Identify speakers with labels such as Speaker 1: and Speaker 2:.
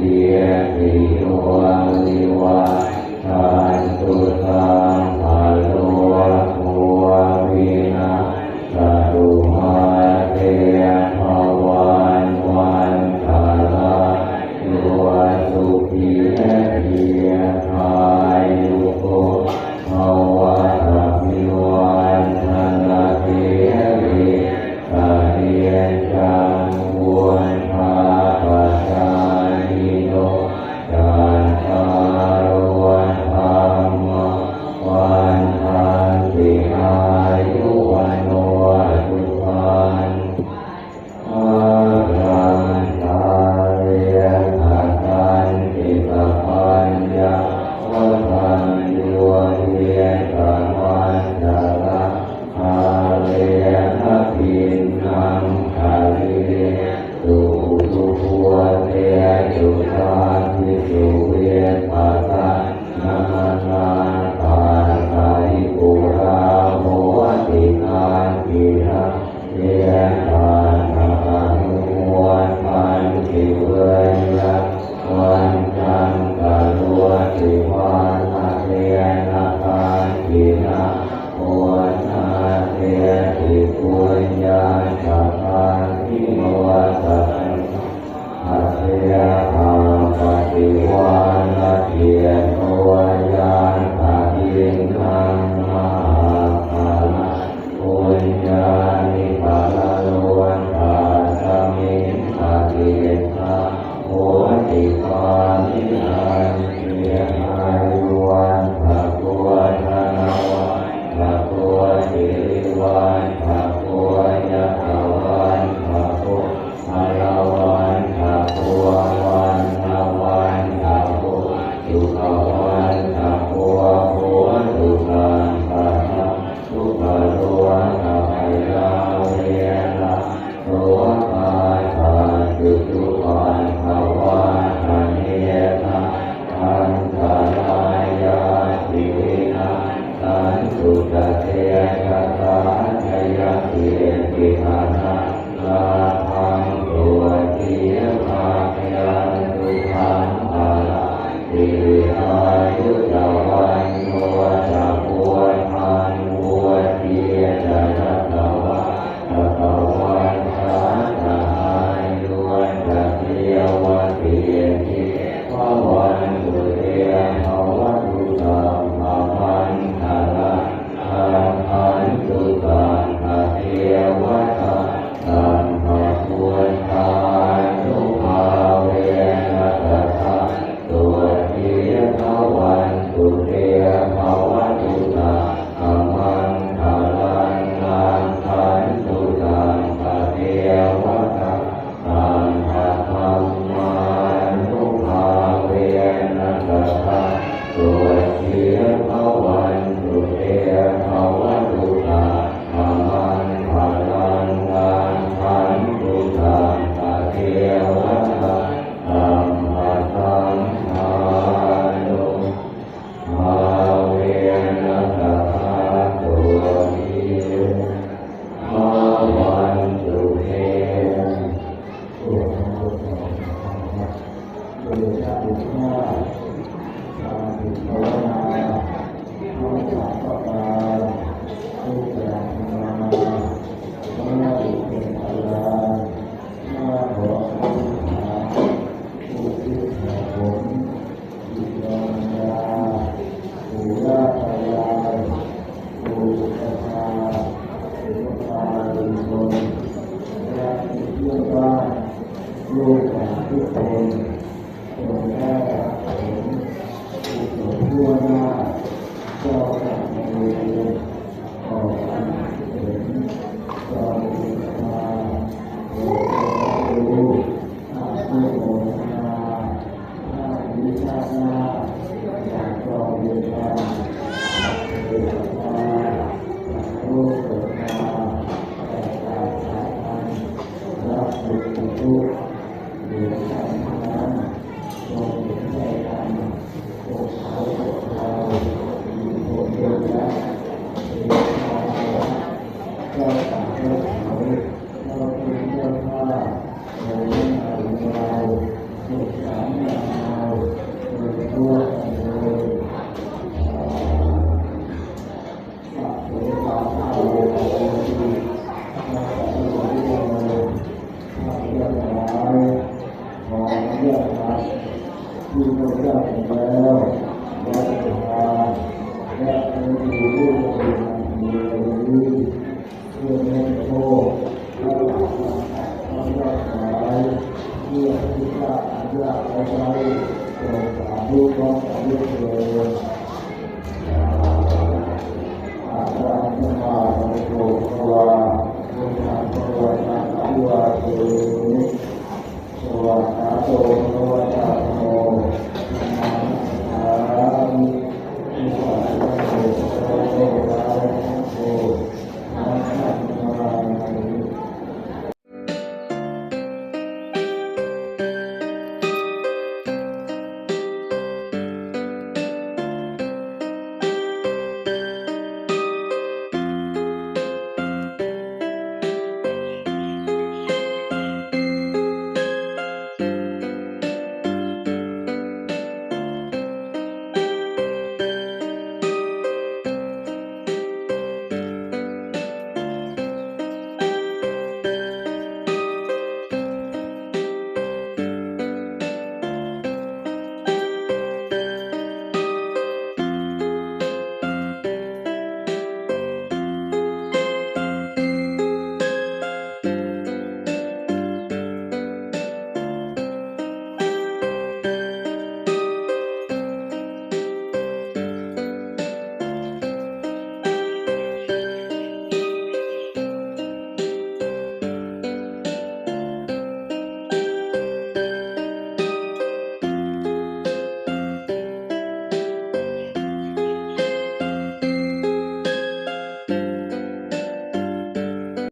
Speaker 1: ง Aleluia. วา ขออนุญาตที่พระเจ้าเป็ววัพาะเป็นผู้ร่วมงานในวันรคือให้โชคและหลักฐานความรักษาเพื่อที่จะอนุญเอาไว้ตราธุก็สาธุเอา
Speaker 2: จารย์มาโปรดว่าโปร วะหาโต